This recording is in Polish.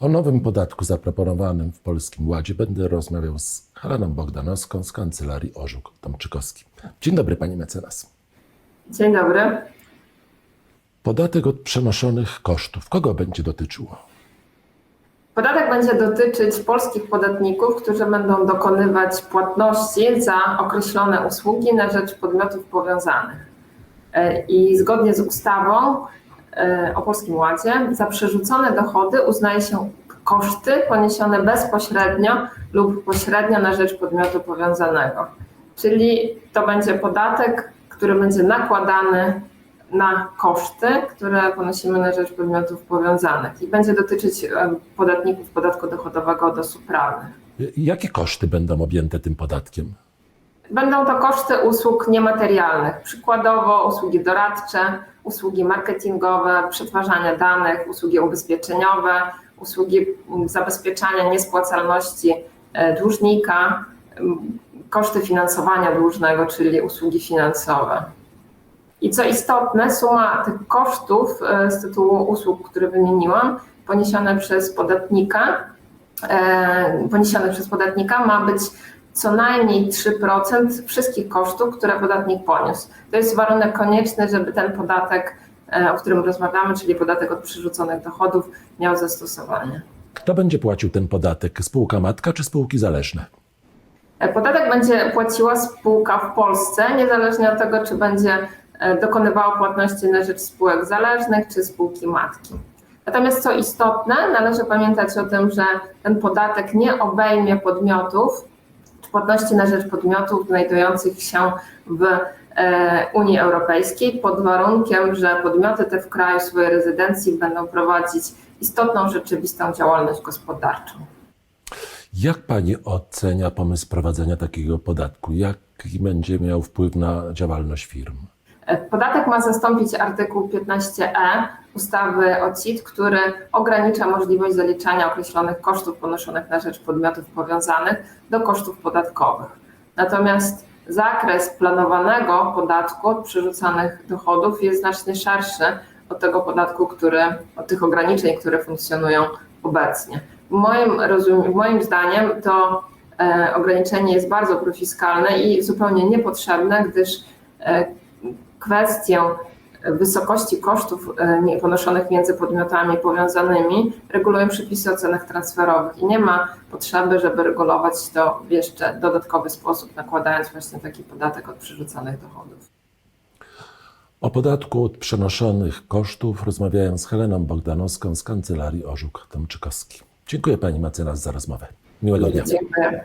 O nowym podatku zaproponowanym w Polskim Ładzie będę rozmawiał z Heleną Bogdanowską z Kancelarii Orzuk Tomczykowski. Dzień dobry Pani Mecenas. Dzień dobry. Podatek od przenoszonych kosztów. Kogo będzie dotyczył? Podatek będzie dotyczyć polskich podatników, którzy będą dokonywać płatności za określone usługi na rzecz podmiotów powiązanych. E, I zgodnie z ustawą o Polskim Ładzie za przerzucone dochody uznaje się koszty poniesione bezpośrednio lub pośrednio na rzecz podmiotu powiązanego. Czyli to będzie podatek, który będzie nakładany na koszty, które ponosimy na rzecz podmiotów powiązanych i będzie dotyczyć e, podatników podatku dochodowego od osób prawnych. Jakie koszty będą objęte tym podatkiem? Będą to koszty usług niematerialnych, przykładowo usługi doradcze, usługi marketingowe, przetwarzania danych, usługi ubezpieczeniowe, usługi mm, zabezpieczania niespłacalności e, dłużnika, koszty finansowania dłużnego, czyli usługi finansowe. I co istotne, suma tych kosztów e, z tytułu usług, które wymieniłam, poniesione przez podatnika, e, poniesione przez podatnika ma być co najmniej 3% wszystkich kosztów, które podatnik poniósł. To jest warunek konieczny, żeby ten podatek, e, o którym rozmawiamy, czyli podatek od przyrzuconych dochodów, miał zastosowanie. Kto będzie płacił ten podatek? Spółka matka czy spółki zależne? E, Podatek będzie płaciła spółka w Polsce, niezależnie od tego, czy będzie e, dokonywała płatności na rzecz spółek zależnych czy spółki matki. Natomiast co istotne, należy pamiętać o tym, że ten podatek nie obejmie podmiotów płatności na rzecz podmiotów znajdujących się w e, Unii Europejskiej pod warunkiem, że podmioty te w kraju swojej rezydencji będą prowadzić istotną rzeczywistą działalność gospodarczą. Jak Pani ocenia pomysł prowadzenia takiego podatku? Jaki będzie miał wpływ na działalność firm? Podatek ma zastąpić artykuł 15e ustawy o CIT, który ogranicza możliwość zaliczania określonych kosztów ponoszonych na rzecz podmiotów powiązanych do kosztów podatkowych. Natomiast zakres planowanego podatku od przerzucanych dochodów jest znacznie szerszy od tego podatku, który, od tych ograniczeń, które funkcjonują obecnie. Moim, rozum, moim zdaniem to e, ograniczenie jest bardzo profiskalne i zupełnie niepotrzebne, gdyż e, kwestię wysokości kosztów e, ponoszonych między podmiotami powiązanymi regulują przepisy o cenach transferowych i nie ma potrzeby, żeby regulować to w jeszcze dodatkowy sposób, nakładając właśnie taki podatek od przerzucanych dochodów. O podatku od przenoszonych kosztów rozmawiałem z Heleną Bogdanowską z Kancelarii Orzuk Tomczykowski. Dziękuję Pani mecenas za rozmowę. Miłego dnia. Dziękuję.